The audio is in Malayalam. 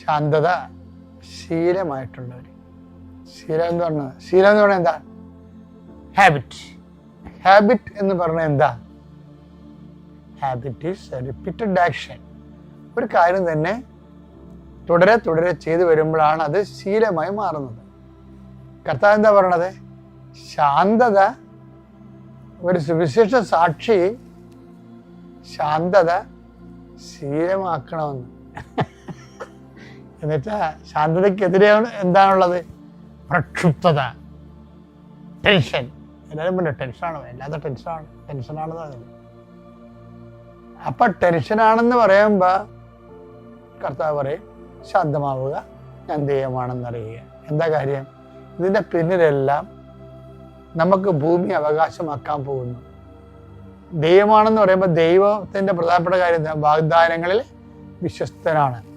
ശാന്തത ശീലമായിട്ടുള്ളവർ ശീലം എന്ന് പറഞ്ഞത് ശീലം എന്ന് പറഞ്ഞാൽ എന്താ? ഹാബിറ്റ് ഹാബിറ്റ് എന്ന് പറഞ്ഞാൽ എന്താ? ഹാബിറ്റ് ഈസ് റിപ്പീറ്റഡ് ആക്ഷൻ ഒരു കാര്യം തന്നെ തുടരെ തുടരെ ചെയ്തു വരുമ്പോഴാണ് അത് ശീലമായി മാറുന്നത്. കർത്താവ് എന്താ പറയണത്? ശാന്തത ഒരു സുവിശേഷ സാക്ഷി ശാന്തത ശീലമാക്കണമെന്ന്. എന്നുവെച്ചാ ശാന്തതയ്ക്കെതിരെ എന്താണുള്ളത്? പ്രക്ഷുബ്ധത. ടെൻഷൻ എല്ലാവരും പറഞ്ഞു ടെൻഷനാണ് വല്ലാത്ത ടെൻഷനാണ് ടെൻഷനാണെന്ന് പറയുന്നത് അപ്പൊ ടെൻഷനാണെന്ന് പറയുമ്പോൾ കർത്താവ് പറയും ശാന്തമാവുക ഞാൻ ദൈവമാണെന്നറിയുക. എന്താ കാര്യം? ഇതിന്റെ പിന്നിലെല്ലാം നമുക്ക് ഭൂമി അവകാശമാക്കാൻ പോകുന്നു. ദൈവമാണെന്ന് പറയുമ്പോൾ ദൈവത്തിന്റെ പ്രധാനപ്പെട്ട കാര്യം? വാഗ്ദാനങ്ങളിൽ വിശ്വസ്തനാണ്.